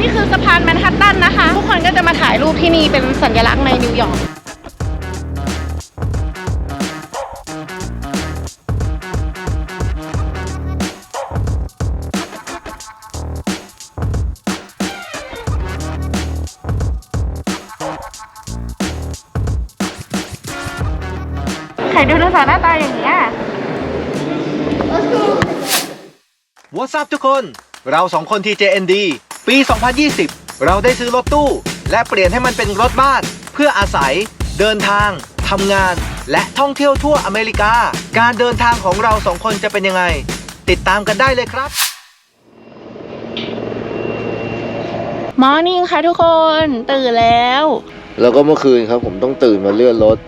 นี่คือสะพานแมนฮัตตันนะคะ ทุกคนก็จะมาถ่ายรูปที่นี่เป็นสัญลักษณ์ในนิวยอร์กไข่ดโนเสาหน้าตาอย่างเงี้ย What's up ทุกคน เราสองคน TJND ปี 2020 เราได้ซื้อรถตู้ และเปลี่ยนให้มันเป็นรถบ้าน เพื่ออาศัย เดินทางทำงาน และท่องเที่ยวทั่วอเมริกา การเดินทางของเราสองคนจะเป็นยังไง ติดตามกันได้เลยครับ มอร์นิ่งค่ะทุกคน ตื่นแล้ว แล้วก็เมื่อคืนครับผมต้องตื่นมาเลื่อนรถเอ่อ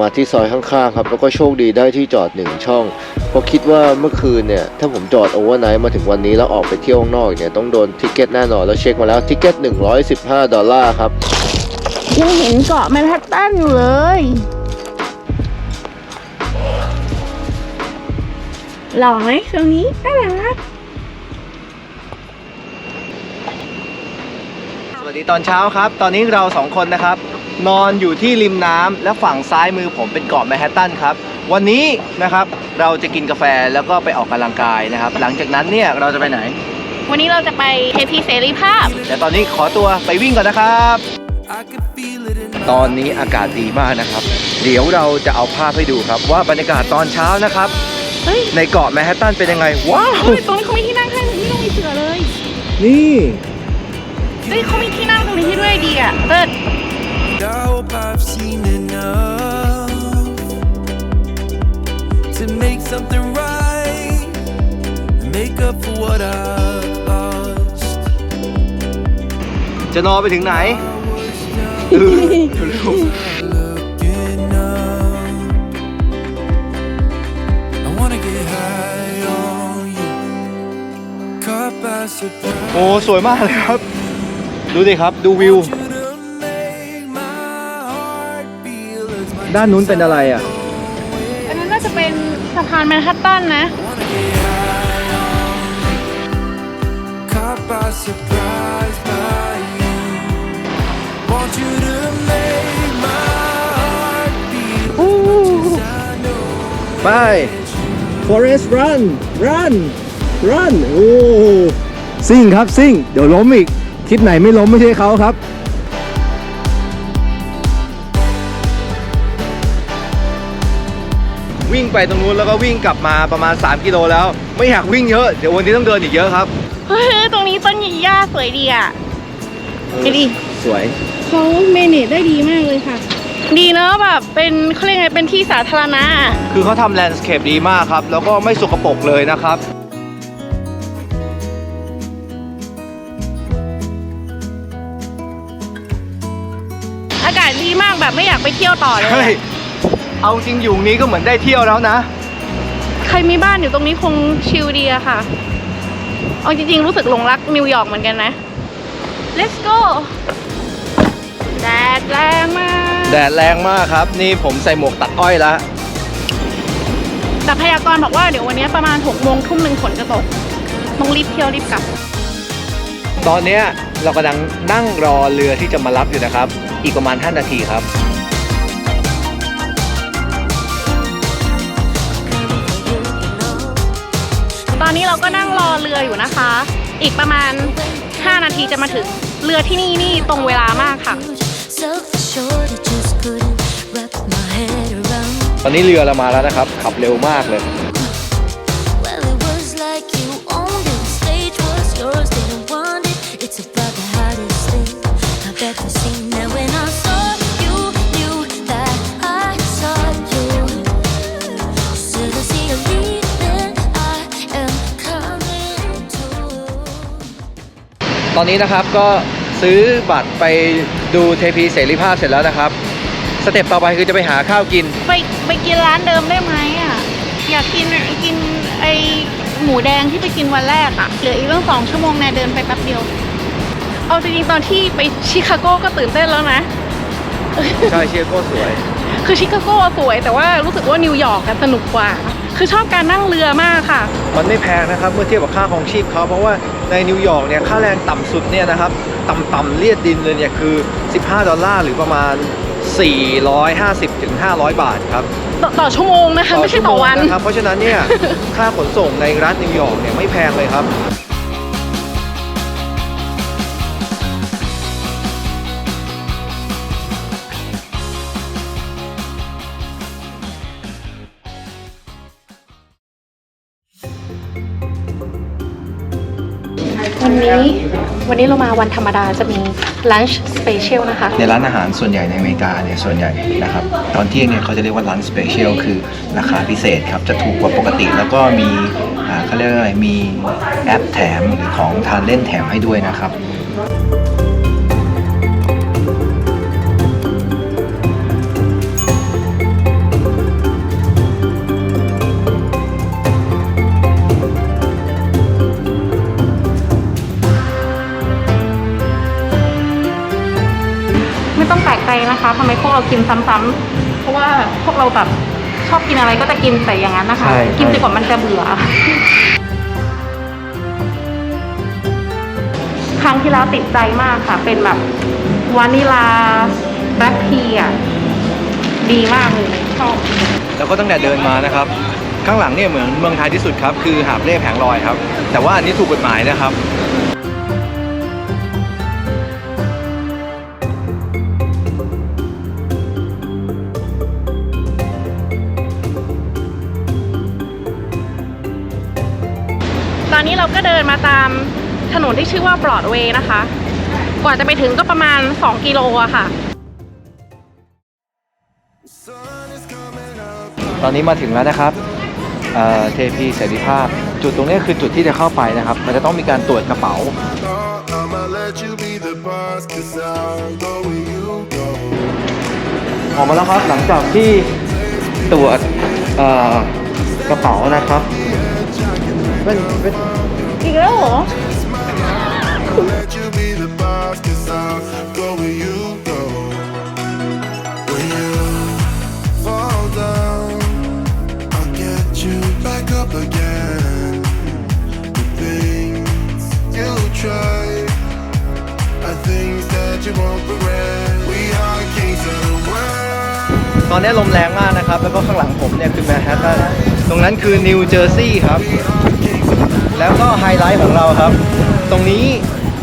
มาที่ซอยข้างๆครับ แล้วก็โชคดีได้ที่จอดหนึ่งช่องเพราะคิดว่าเมื่อคืนเนี่ยถ้าผมจอดโอเวอร์ไนท์มาถึงวันนี้แล้วออกไปเที่ยวข้างนอกเนี่ยต้องโดนทิกเก็ตแน่นอนแล้วเช็คมาแล้วทิกเก็ต115 ดอลลาร์ครับ ยังเห็นเกาะแมนฮัตตันอยู่เลย หล่อไหมตรงนี้น่ารักสวัสดีตอนเช้าครับ ตอนนี้เราสองคนนะครับ นอนอยู่ที่ริมน้ำและฝั่งซ้ายมือผมเป็นเกาะแมนฮัตตันครับ วันนี้นะครับเราจะกินกาแฟแล้วก็ไปออกกำลังกายนะครับ หลังจากนั้นเนี่ยเราจะไปไหน วันนี้เราจะไปเทพีเสรีภาพ แต่ตอนนี้ขอตัวไปวิ่งก่อนนะครับตอนนี้อากาศดีมากนะครับ เดี๋ยวเราจะเอาภาพให้ดูครับ ว่าบรรยากาศตอนเช้านะครับ เฮ้ยในเกาะแมนฮัตตันเป็นยังไง ว้าว เฮ้ยตรงนี้เขามีที่นั่งให้ที่ตรงนี้เสือเลย นี่ เฮ้ยเขามีที่นั่งตรงนี้ให้ด้วยดีอะเลิศ I hope I've seen enough to make something right and make up for what I've lost. จะนอนไปถึงไหน Looking up, I wanna get high on you, caught by surprise. โอ้ สวยมากเลยครับ ดูดิครับ ดูวิว Want you ด้านนู้นเป็นอะไรอะ อันนั้นน่าจะเป็นสะพานแมนฮัตตันนะ Wanna get high on you, caught by surprise by you. Want you to make my heart beat as I know ไป Forest Run Run Run โอ้ซิ่งครับซิ่ง เดี๋ยวล้มอีก ทิศไหนไม่ล้มไม่ใช่เขาครับ วิ่งไปตรงนู้นแล้วก็วิ่งกลับมาประมาณ 3 กิโลแล้ว ไม่อยากวิ่งเยอะ เดี๋ยววันนี้ต้องเดินอีกเยอะครับ เฮ้ยตรงนี้ต้นหญ้าสวยดีอะไปดิสวยเขาเมเนจได้ดีมากเลยค่ะ ดีเนอะแบบเป็นเขาเรียกไงเป็นที่สาธารณะอะคือเขาทำแลนด์สเคปดีมากครับ แล้วก็ไม่สกปรกเลยนะครับ อากาศดีมากแบบไม่อยากไปเที่ยวต่อเลยเฮ้ยอะ เอาจริงอยู่นี้ก็เหมือนได้เที่ยวแล้วนะ ใครมีบ้านอยู่ตรงนี้คงชิลดีอะค่ะ เอาจริงๆ รู้สึกหลงรักนิวยอร์กเหมือนกันนะ let's go แดดแรงมาก แดดแรงมากครับ นี่ผมใส่หมวกตัดอ้อยแล้วแต่พยากรณ์บอกว่าเดี๋ยววันนี้ประมาณ6โมงทุ่มหนึ่งฝนจะตก ต้องรีบเที่ยวรีบกลับ ตอนเนี้ยเรากำลังนั่งรอเรือที่จะมารับอยู่นะครับ อีกประมาณ 5 นาทีครับ ตอนนี้เราก็นั่งรอเรืออยู่นะคะ อีกประมาณ 5 นาทีจะมาถึง เรือที่นี่นี่ตรงเวลามากค่ะ Self-assured, I just couldn't wrap my head around. ตอนนี้เรือเรามาแล้วนะครับ ขับเร็วมากเลย ตอนนี้นะครับก็ซื้อบัตรไปดูเทพีเสรีภาพเสร็จแล้วนะครับ สเต็ปต่อไปคือจะไปหาข้าวกิน ไปไปกินร้านเดิมได้ไหมอะ อยากกินกินไอหมูแดงที่ไปกินวันแรกอะ เหลืออีกตั้งสองชั่วโมงแนเดินไปแป๊บเดียว เอาจริงๆตอนที่ไปชิคาโกก็ตื่นเต้นแล้วนะ ใช่เชียร์โก้สวย คือชิคาโกสวยแต่ว่ารู้สึกว่านิวยอร์กอะสนุกกว่า คือชอบการนั่งเรือมากค่ะ มันไม่แพงนะครับเมื่อเทียบกับค่าของชีพเขาเพราะว่าในนิวยอร์กเนี่ยค่าแรงต่ำสุดเนี่ยนะครับต่ำๆเลียดดินเลยเนี่ยคือ 15 ดอลลาร์หรือประมาณ 450ถึง500 บาทครับต่อต่อชั่วโมงนะคะไม่ใช่ต่อวันชั่วโมงนะครับเพราะฉะนั้นเนี่ยค่าขนส่งในรัฐนิวยอร์กเนี่ยไม่แพงเลยครับ วันนี้วันนี้เรามาวันธรรมดาจะมี lunch special นะคะ ในร้านอาหารส่วนใหญ่ในอเมริกาเนี่ยส่วนใหญ่นะครับตอนเที่ยงเนี่ยเขาจะเรียกว่าร้านสเปเชียลคือราคาพิเศษครับจะถูกกว่าปกติ แล้วก็มีเขาเรียกว่าอะไรมีแอปแถมหรือของทานเล่นแถมให้ด้วยนะครับ นะคะทำไมพวกเรากินซ้ำๆเพราะว่าพวกเราแบบชอบกินอะไรก็จะกินแต่อย่างนั้นนะคะ ใช่กินจนกว่ามันจะเบื่อ ครั้งที่แล้วติดใจมากค่ะ เป็นแบบวานิลาแบล็คทีอะดีมากเลยชอบ แล้วก็ตั้งแต่เดินมานะครับ ข้างหลังเนี่ยเหมือนเมืองไทยที่สุดครับ คือหาบเล่แผงลอยครับ แต่ว่าอันนี้ถูกกฎหมายนะครับ เราก็เดินมาตามถนนที่ชื่อว่าบรอดเวย์นะคะ กว่าจะไปถึงก็ประมาณ 2 กิโลอะค่ะ ตอนนี้มาถึงแล้วนะครับเทพีเสรีภาพ จุดตรงนี้คือจุดที่จะเข้าไปนะครับ มันจะต้องมีการตรวจกระเป๋า ออกมาแล้วครับหลังจากที่ตรวจกระเป๋านะครับเป็นเป็น อีกแล้วเหรอ Let you be the boss, cause I'll go where you go. When you fall down, I'll get you back up again. The things you try are things that you won't regret. We are kings of the world. ตอนนี้ลมแรงมากนะครับ แล้วก็ข้างหลังผมเนี่ยคือแมนฮัตตันตรงนั้นคือนิวเจอร์ซีย์ครับ แล้วก็ไฮไลท์ของเราครับ ตรงนี้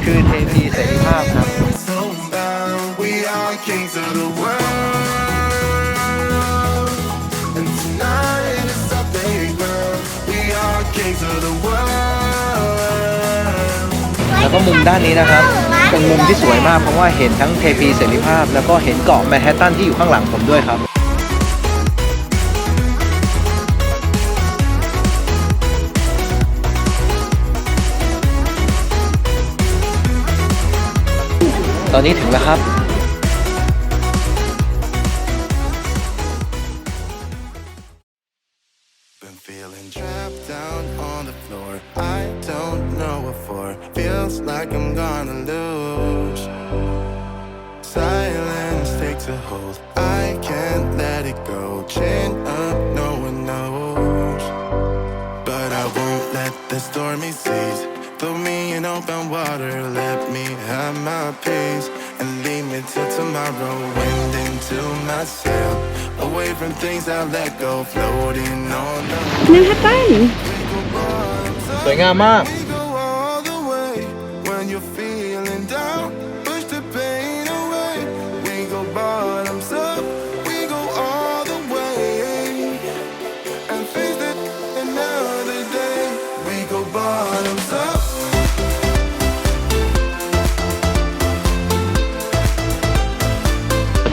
คือเทพีเสรีภาพครับ Homebound, we are kings of the world. And tonight is our playground. We are kings of the world. แล้วก็มุมด้านนี้นะครับเป็นมุมที่สวยมากเพราะว่าเห็นทั้งเทพีเสรีภาพ แล้วก็เห็นเกาะแมนฮัตตันที่อยู่ข้างหลังผมด้วยครับ ตอนนี้ถึงแล้วครับ Been feeling trapped down on the floor. I don't know what for. Feels like I'm gonna lose. Silence takes a hold. I can't let it go. Chain up, no one knows. But I won't let the stormy seas throw me in open water. Let me have my peace and leave me till tomorrow. Wind into my sail, away from things I let go, floating on the แมนฮัตตัน สวยงามมาก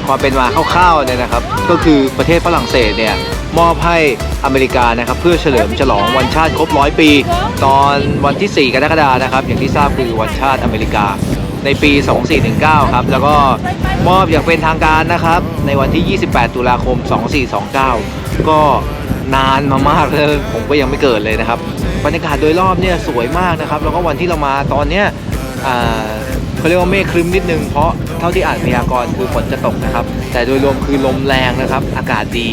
ความเป็นมาคร่าวๆเนี่ยนะครับ ก็คือประเทศฝรั่งเศสเนี่ยมอบให้อเมริกานะครับเพื่อเฉลิมฉลองวันชาติครบร้อยปี ตอนวันที่ 4 กรกฎานะครับ อย่างที่ทราบคือวันชาติอเมริกาในปี 2419 ครับ แล้วก็มอบอย่างเป็นทางการนะครับ ในวันที่ 28 ตุลาคม 2429 ก็นานมามากเลยผมก็ยังไม่เกิดเลยนะครับ บรรยากาศโดยรอบเนี่ยสวยมากนะครับ แล้วก็วันที่เรามาตอนเนี้ยเขาเรียกว่าเมฆครึ้มนิดนึงเพราะ เท่าที่อ่านพยากรณ์คือฝนจะตกนะครับ แต่โดยรวมคือลมแรงนะครับ อากาศดี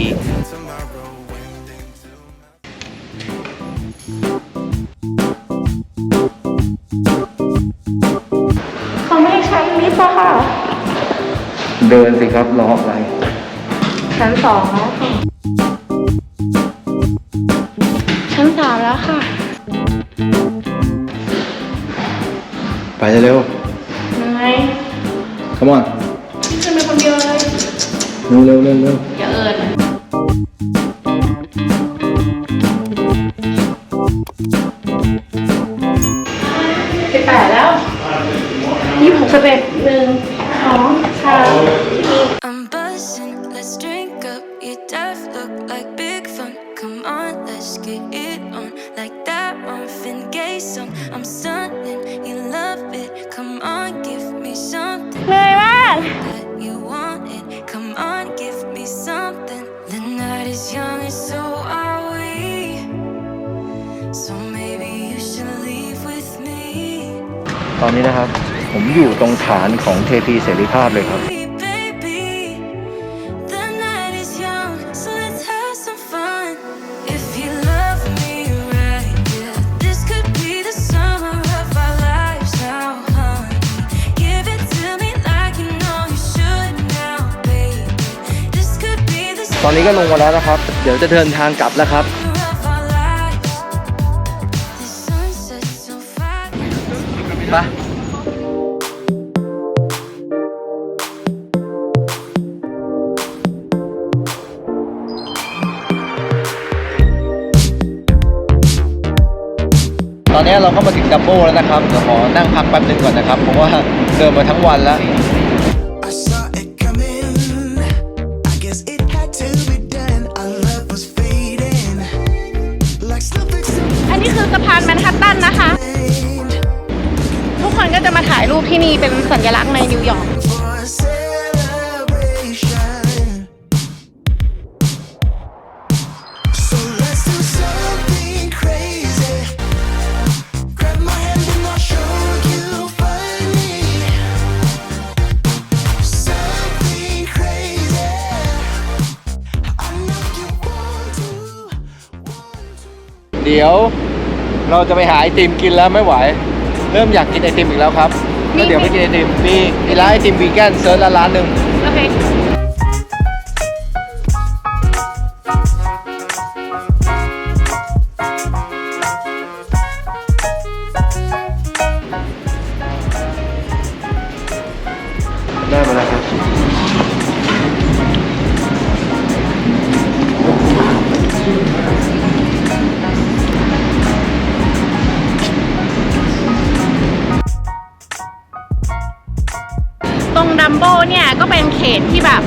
เขาไม่ใช้ลิฟต์อค่ะ เดินสิครับรออะไรชั้นสองแล้วค่ะ ชั้นสามแล้วค่ะ ไปเร็ว come on ขึ้นไปคนเดียวเลย เร็วเร็วเร็วเร็ว อนนี้นะครับ ผมอยู่ตรงฐานของเทพีเสรีภาพเลยครับ ตอนนี้ก็ลงมาแล้วนะครับ เดี๋ยวจะเดินทางกลับแล้วครับ ตอนนี้เราก็มาถึงดับโบ้แล้วนะครับเดี๋ยวขอนั่งพักแป๊บนึงก่อนนะครับ เพราะว่าเดินมาทั้งวันแล้ว เดี๋ยว เราจะไปหาไอติมกินแล้วไม่ไหว เริ่มอยากกินไอติมอีกแล้วครับมีก็เดี๋ยวไปกินไอติมมีมีร้านไอติมวีแกนเซิร์ชร้านร้านหนึ่งโอเค แบบ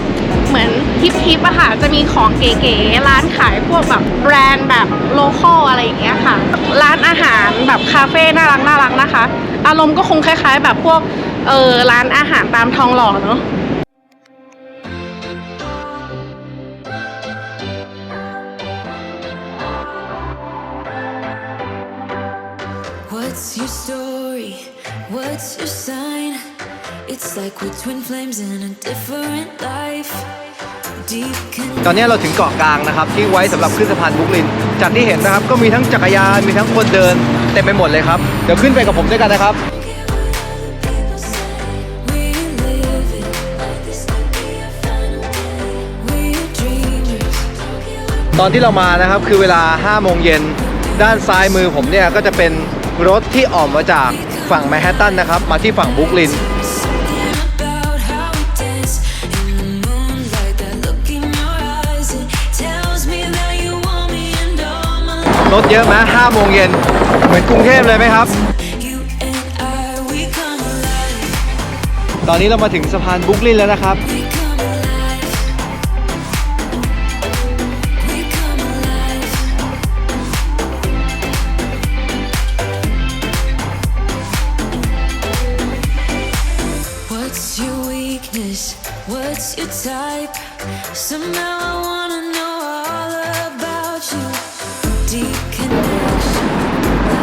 เหมือนทิปทิปอะค่ะ จะมีของเก๋ๆ ร้านขายพวกแบบแบรนด์แบบโลคอลอะไรอย่างเงี้ยค่ะ ร้านอาหารแบบคาเฟ่น่ารักน่ารักนะคะ อารมณ์ก็คงคล้ายๆ แบบพวกเออร้านอาหารตามทองหล่อเนาะ like we're twin flames in a different life. Deep ตอนนี้เราถึงเกาะกลางนะครับ ที่ไว้สำหรับขึ้นสะพานบุกลิน จากที่เห็นนะครับก็มีทั้งจักรยานมีทั้งคนเดินเต็มไปหมดเลยครับเดี๋ยวขึ้นไปกับผมด้วยกันนะครับ ตอนที่เรามานะครับคือเวลา 5 โมงเย็น ด้านซ้ายมือผมเนี่ยก็จะเป็นรถที่ออกมาจากฝั่งแมนฮัตตันนะครับ มาที่ฝั่งบรุกลิน รถเยอะไหม5โมงเย็นเหมือนกรุงเทพเลยไหมครับ You and I, we come alive. ตอนนี้เรามาถึงสะพานบรุกลินแล้วนะครับ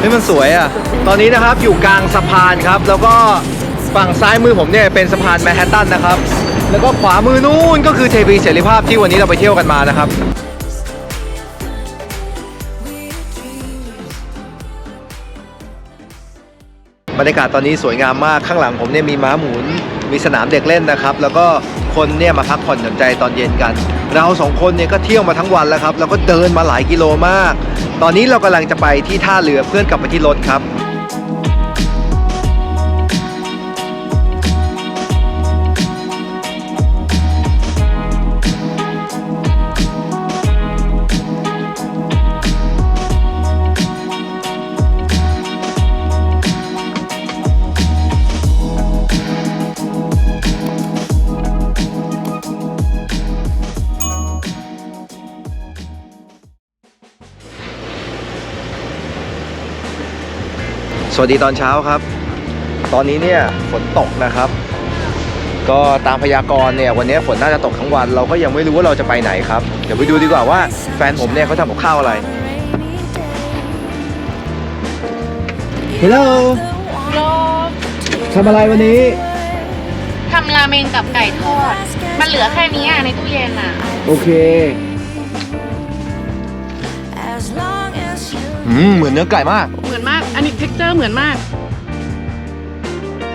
นี่มันสวยอะ ตอนนี้นะครับอยู่กลางสะพานครับ แล้วก็ฝั่งซ้ายมือผมเนี่ยเป็นสะพานแมนฮัตตันนะครับ แล้วก็ขวามือนู้นก็คือเทพีเสรีภาพที่วันนี้เราไปเที่ยวกันมานะครับบรรยากาศตอนนี้สวยงามมากข้างหลังผมเนี่ยมีม้าหมุน มีสนามเด็กเล่นนะครับ แล้วก็คนเนี่ยมาพักผ่อนหย่อนใจตอนเย็นกัน เราสองคนเนี่ยก็เที่ยวมาทั้งวันแล้วครับ แล้วก็เดินมาหลายกิโลมาก ตอนนี้เรากำลังจะไปที่ท่าเรือเพื่อนกลับไปที่รถครับ สวัสดีตอนเช้าครับ ตอนนี้เนี่ยฝนตกนะครับ ก็ตามพยากรณ์เนี่ยวันนี้ฝนน่าจะตกทั้งวัน เราก็ยังไม่รู้ว่าเราจะไปไหนครับ เดี๋ยวไปดูดีกว่าว่าแฟนผมเนี่ยเขาทำกับข้าวอะไร ฮัลโหลโลทำอะไรวันนี้ ทำราเมงกับไก่ทอด มันเหลือแค่นี้อะในตู้เย็นอะ โอเค As long as you อืม เหมือนเนื้อไก่มาก เหมือนมาก อันนี้ texture เหมือนมาก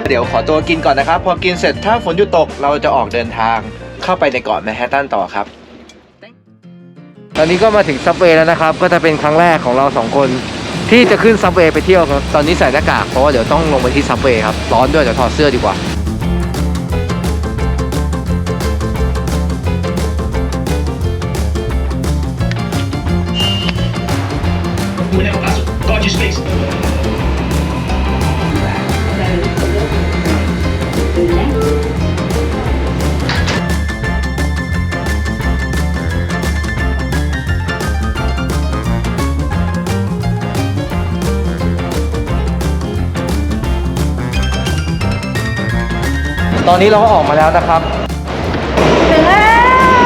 เดี๋ยวขอตัวกินก่อนนะครับ พอกินเสร็จถ้าฝนหยุดตกเราจะออกเดินทางเข้าไปในเกาะแมนฮัตตันต่อครับ ตอนนี้ก็มาถึงซับเวย์แล้วนะครับ ก็จะเป็นครั้งแรกของเราสองคนที่จะขึ้นซับเวย์ไปเที่ยวครับ ตอนนี้ใส่หน้ากากเพราะว่าเดี๋ยวต้องลงไปที่ซับเวย์ครับ ร้อนด้วยเดี๋ยวถอดเสื้อดีกว่า ตอนนี้เราก็ออกมาแล้วนะครับ ถึงแล้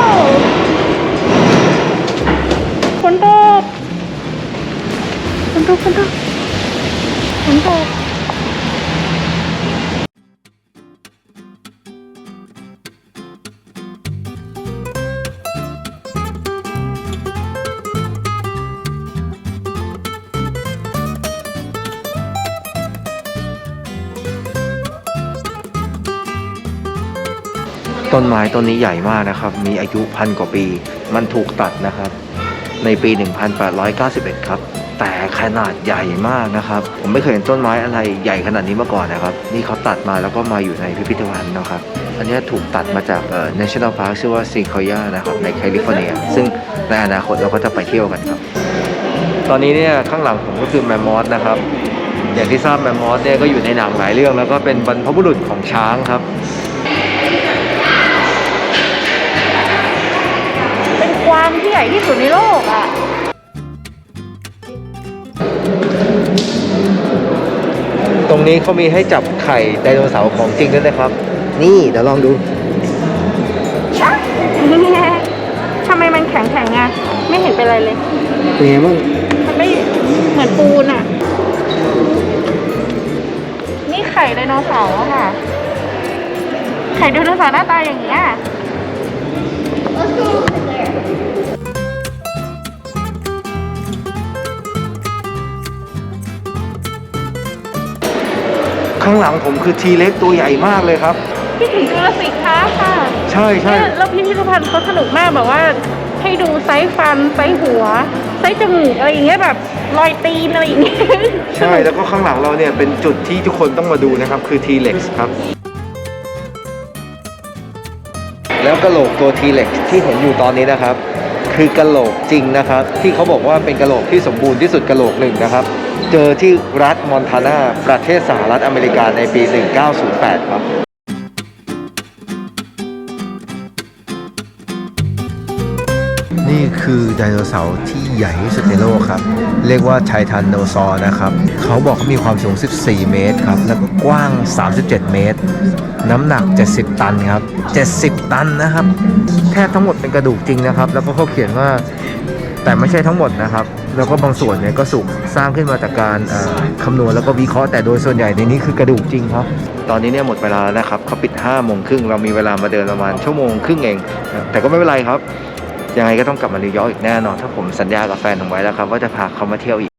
วฝนตกฝนตกฝนตกฝนตก นไม้ต้นนี้ใหญ่มากนะครับ มีอายุพันกว่าปี มันถูกตัดนะครับ ในปี 1891 ครับ แต่ขนาดใหญ่มากนะครับ ผมไม่เคยเห็นต้นไม้อะไรใหญ่ขนาดนี้มาก่อนนะครับ นี่เขาตัดมาแล้วก็มาอยู่ในพิพิธภัณฑ์นะครับ อันนี้ถูกตัดมาจากเอ่อ National Park ชื่อว่าซิงคอยานะครับในแคลิฟอร์เนีย ซึ่งในอนาคตเราก็จะไปเที่ยวกันครับ ตอนนี้เนี่ยข้างหลังผมก็คือแมมมอสนะครับอย่างที่ทราบแมมมอสเนี่ยก็อยู่ในหนังหลายเรื่องแล้วก็เป็นบรรพบุรุษของช้างครับ ญ่ที่สุดในโลกอะตรงนี้เขามีให้จับไข่ไดโนเสาร์ของจริงด้วยนะครับ นี่เดี๋ยวลองดู ทำไมมันแข็งแข็งๆอะ ไม่เห็นเป็นไรเลย เป็นไงบ้างมันไม่เหมือนปูนอะ นี่ไข่ไดโนเสาร์อะค่ะ ไข่ไดโนเสาร์หน้าตาอย่างเงี้ย ข้างหลังผมคือทีเล็กตัวใหญ่มากเลยครับพี่ถึงจูราสสิกพาร์คค่ะใช่ใช่เนี่ยแล้วพิพิธภัณฑ์เขาสนุกมากแบบว่า ให้ดูไซส์ฟันไซส์หัว ไซส์จมูกอะไรอย่างเงี้ยแบบรอยตีนอะไรอย่างเงี้ยใช่แล้วก็ข้างหลังเราเนี่ยเป็นจุดที่ทุกคนต้องมาดูนะครับคือ T-Rex ครับ แล้วกะโหลกตัว T-Rex ที่เห็นอยู่ตอนนี้นะครับ คือกะโหลกจริงนะครับ ที่เขาบอกว่าเป็นกะโหลกที่สมบูรณ์ที่สุดกะโหลกหนึ่งนะครับ เจอที่รัฐมอนทานาประเทศสหรัฐอเมริกาในปี 1908 ครับนี่คือไดโนเสาร์ที่ใหญ่ที่สุดในโลกครับ เรียกว่าไททันโนซอร์นะครับ เขาบอกเขามีความสูง 14 เมตรครับ แล้วก็กว้าง 37 เมตร น้ำหนัก 70 ตันครับ 70 ตันนะครับ แทบทั้งหมดเป็นกระดูกจริงนะครับ แล้วก็เขาเขียนว่า แต่ไม่ใช่ทั้งหมดนะครับ แล้วก็บางส่วนเนี่ยก็สุกสร้างขึ้นมาจากการคำนวณแล้วก็วิเคราะห์แต่โดยส่วนใหญ่ในนี้คือกระดูกจริงครับ ตอนนี้เนี่ยหมดเวลาแล้วนะครับเขาปิด5โมงครึ่งเรามีเวลามาเดินประมาณชั่วโมงครึ่งเอง แต่ก็ไม่เป็นไรครับ ยังไงก็ต้องกลับมานิวยอร์กอีกแน่นอนถ้าผมสัญญากับแฟนผมไว้แล้วครับว่าจะพาเขามาเที่ยวอีก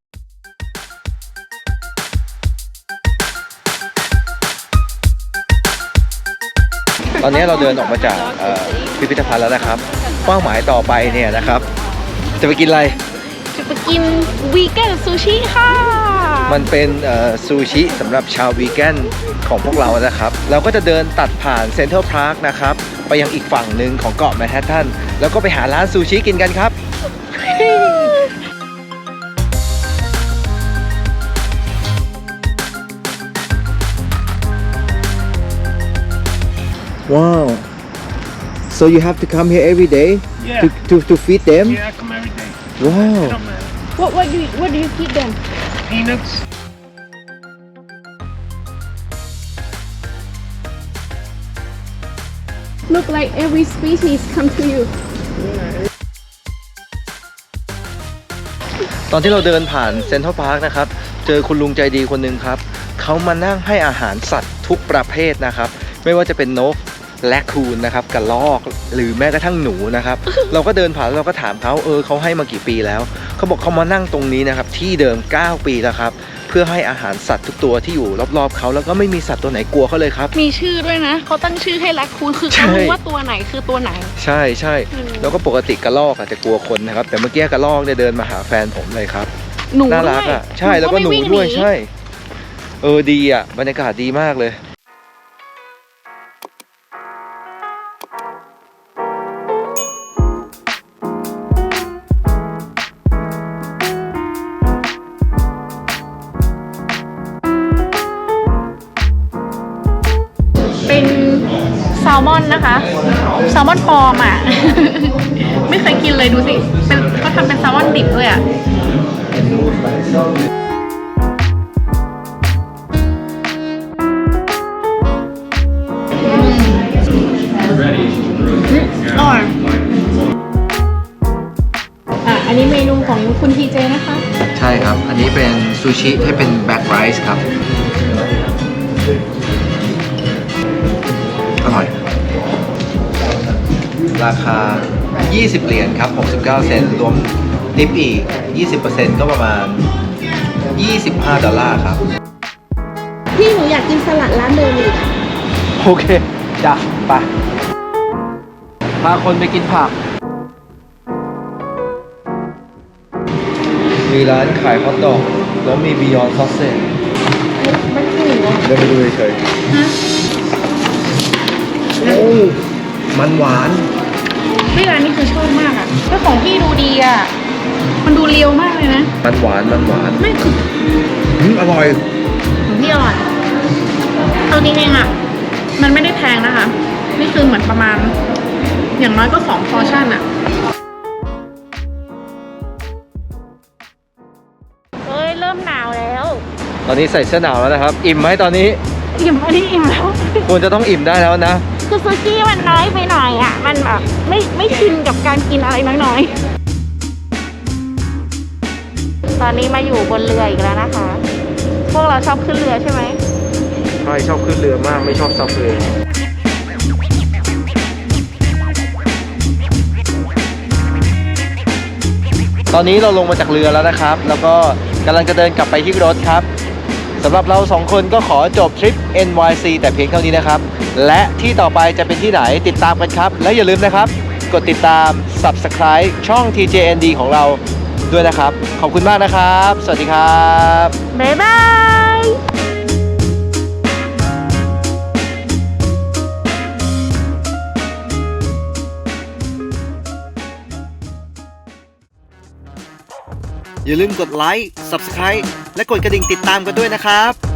ตอนนี้เราเดินออกมาจากพิพิธภัณฑ์แล้วนะครับ เป้าหมายต่อไปเนี่ยนะครับ จะไปกินอะไร ไปกินวีแกนซูชิค่ะ มันเป็นเอ่อซูชิสำหรับชาววีแกนของพวกเรานะครับ เราก็จะเดินตัดผ่านเซ็นทรัลพาร์คนะครับ ไปยังอีกฝั่งหนึ่งของเกาะแมนฮัตตันแล้วก็ไปหาร้านซูชิกินกันครับ Wow so you have to come here every day Yeah. to, to, to feed them Yeah, I come every day. Wow Don't matter. What what do you, what do you feed them Peanuts. look like every species come to you ตอนที่เราเดินผ่านเซ็นทรัลพาร์คนะครับ เจอคุณลุงใจดีคนหนึ่งครับ เขามานั่งให้อาหารสัตว์ทุกประเภทนะครับ ไม่ว่าจะเป็นนกแลคคูนนะครับกระรอกหรือแม้กระทั่งหนูนะครับ เราก็เดินผ่านแล้วเราก็ถามเขาเออเขาให้มากี่ปีแล้ว เขาบอกเขามานั่งตรงนี้นะครับที่เดิม 9 ปีแล้วครับ เพื่อให้อาหารสัตว์ทุกตัวที่อยู่รอบๆเขาแล้วก็ไม่มีสัตว์ตัวไหนกลัวเขาเลยครับ มีชื่อด้วยนะเขาตั้งชื่อให้แรคคูนคือใช่เขารู้ว่าตัวไหนคือตัวไหน ใช่ใช่อืมแล้วก็ปกติกระรอกอาจจะกลัวคนนะครับ แต่เมื่อกี้กระรอกเนี่ยเดินมาหาแฟนผมเลยครับหนูน่ารักด้วยอะใช่แล้วก็หนูไม่งด้วยนีใช่ เออดีอะบรรยากาศดีมากเลย อนปลอมอะ ไม่เคยกินเลยดูสิ เป็นเขาทำเป็นแซลมอนดิบด้วยอะอร่อยอะ อันนี้เมนูของคุณทีเจนะคะ ใช่ครับ อันนี้เป็นซูชิที่เป็นแบ็กไรซ์ครับ ราคา 20 เหรียญครับ 69 เซนต์รวมทิปอีก 20%ก็ประมาณ 25 ดอลลาร์ครับ พี่หนูอยากกินสลัดร้านเดิมอีกอะโอเค จ้ะ ไป พาคนไปกินผัก มีร้านขายฮอทดอก แล้วมีบิยอนซอสเซจมันถูกเหรอเดินไปดูเฉยฮะ ๆโอ้มันหวาน ไม่ร้านนี้คือชอบมากอะแล้วของพี่ดูดีอะ มันดูเรียวมากเลยนะ มันหวานมันหวานไม่คืออืมอร่อยของพี่อร่อยเอาจริงๆอะ มันไม่ได้แพงนะคะ นี่คือเหมือนประมาณ อย่างน้อยก็สองพอร์ชั่นอะ เฮ้ย เริ่มหนาวแล้ว ตอนนี้ใส่เสื้อหนาวแล้วนะครับ อิ่มไหมตอนนี้ อิ่มอันนี้อิ่มแล้ว ควรจะต้องอิ่มได้แล้วนะ คือซูชิมันน้อยไปหน่อยอะ มันแบบไม่ไม่ชินกับการกินอะไรน้อยๆตอนนี้มาอยู่บนเรืออีกแล้วนะคะ พวกเราชอบขึ้นเรือใช่ไหมใช่ชอบขึ้นเรือมากไม่ชอบซับเรือตอนนี้เราลงมาจากเรือแล้วนะครับ แล้วก็กำลังจะเดินกลับไปที่รถครับ สำหรับเราสองคนก็ขอจบทริป NYC แต่เพียงเท่านี้นะครับ และที่ต่อไปจะเป็นที่ไหนติดตามกันครับ และอย่าลืมนะครับ กดติดตาม Subscribe ช่อง TJND ของเราด้วยนะครับ ขอบคุณมากนะครับ สวัสดีครับ บ๊ายบายอย่าลืมกดไลค์ Subscribe และกดกระดิ่งติดตามกันด้วยนะครับ